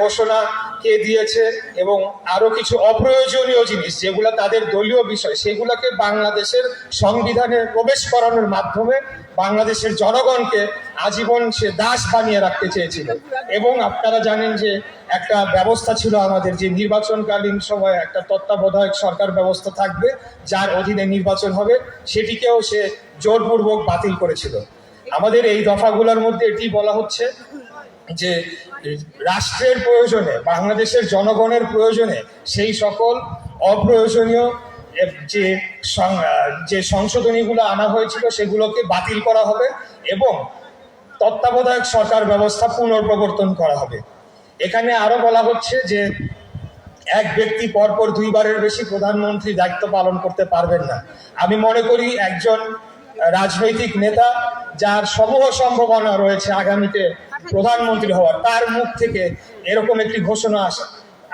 ঘোষণা কে দিয়েছে এবং আরও কিছু অপ্রয়োজনীয় জিনিস যেগুলো তাদের দলীয় বিষয়, সেগুলোকে বাংলাদেশের সংবিধানে প্রবেশ করানোর মাধ্যমে বাংলাদেশের জনগণকে আজীবন সে দাস বানিয়ে রাখতে চেয়েছিল। এবং আপনারা জানেন যে একটা ব্যবস্থা ছিল আমাদের যে নির্বাচনকালীন সময় একটা তত্ত্বাবধায়ক সরকার ব্যবস্থা থাকবে, যার অধীনে নির্বাচন হবে, সেটিকেও সে জোরপূর্বক বাতিল করেছিল। আমাদের এই দফাগুলোর মধ্যে এটি বলা হচ্ছে যে রাষ্ট্রের প্রয়োজনে, বাংলাদেশের জনগণের প্রয়োজনে সেই সকল অপ্রয়োজনীয় যে যে সংশোধনীগুলো আনা হয়েছিল সেগুলোকে বাতিল করা হবে এবং তত্ত্বাবধায়ক সরকার ব্যবস্থা পুনর্প্রবর্তন করা হবে। এখানে আরও বলা হচ্ছে যে এক ব্যক্তি পরপর দুইবারের বেশি প্রধানমন্ত্রী দায়িত্ব পালন করতে পারবেন না। আমি মনে করি একজন রাজনৈতিক নেতা যার সমূহ সম্ভাবনা রয়েছে আগামীতে প্রধানমন্ত্রী হওয়ার তার মুখ থেকে এরকম একটি ঘোষণা আসা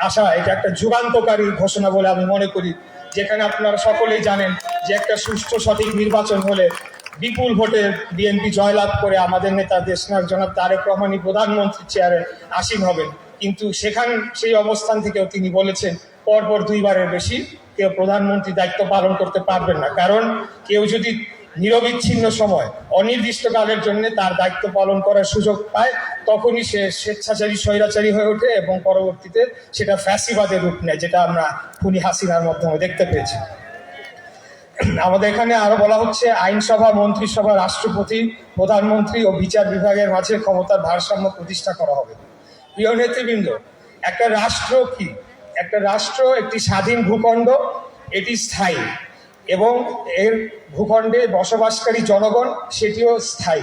আসা, এটা একটা যুগান্তকারী ঘোষণা বলে আমি মনে করি, যেখানে আপনারা সকলেই জানেন যে একটা সুষ্ঠু সঠিক নির্বাচন হলে বিপুল ভোটে বিএনপি জয়লাভ করে আমাদের নেতা দেশনায়ক জনাব তারেক রহমানই প্রধানমন্ত্রী চেয়ারে আসীন হবেন। কিন্তু সেখান, সেই অবস্থান থেকেও তিনি বলেছেন, পরপর দুইবারের বেশি কেউ প্রধানমন্ত্রী দায়িত্ব পালন করতে পারবেন না। কারণ কেউ যদি নিরবিচ্ছিন্ন সময়, অনির্দিষ্টকালের জন্য তার দায়িত্ব পালন করার সুযোগ পায়, তখনই সে স্বেচ্ছাচারী, স্বৈরাচারী হয়ে ওঠে এবং পরবর্তীতে সেটা ফ্যাসিবাদের রূপ নেয়, যেটা আমরা খুনি হাসিনার মাধ্যমে দেখতে পেয়েছি। আমাদের এখানে আরও বলা হচ্ছে, আইনসভা, মন্ত্রিসভা, রাষ্ট্রপতি, প্রধানমন্ত্রী ও বিচার বিভাগের মাঝে ক্ষমতার ভারসাম্য প্রতিষ্ঠা করা হবে। প্রিয় নেতৃবৃন্দ, একটা রাষ্ট্র কি? একটা রাষ্ট্র একটি স্বাধীন ভূখণ্ড, এটি স্থায়ী। এবং এর ভূখণ্ডে বসবাসকারী জনগণ সেটিও স্থায়ী।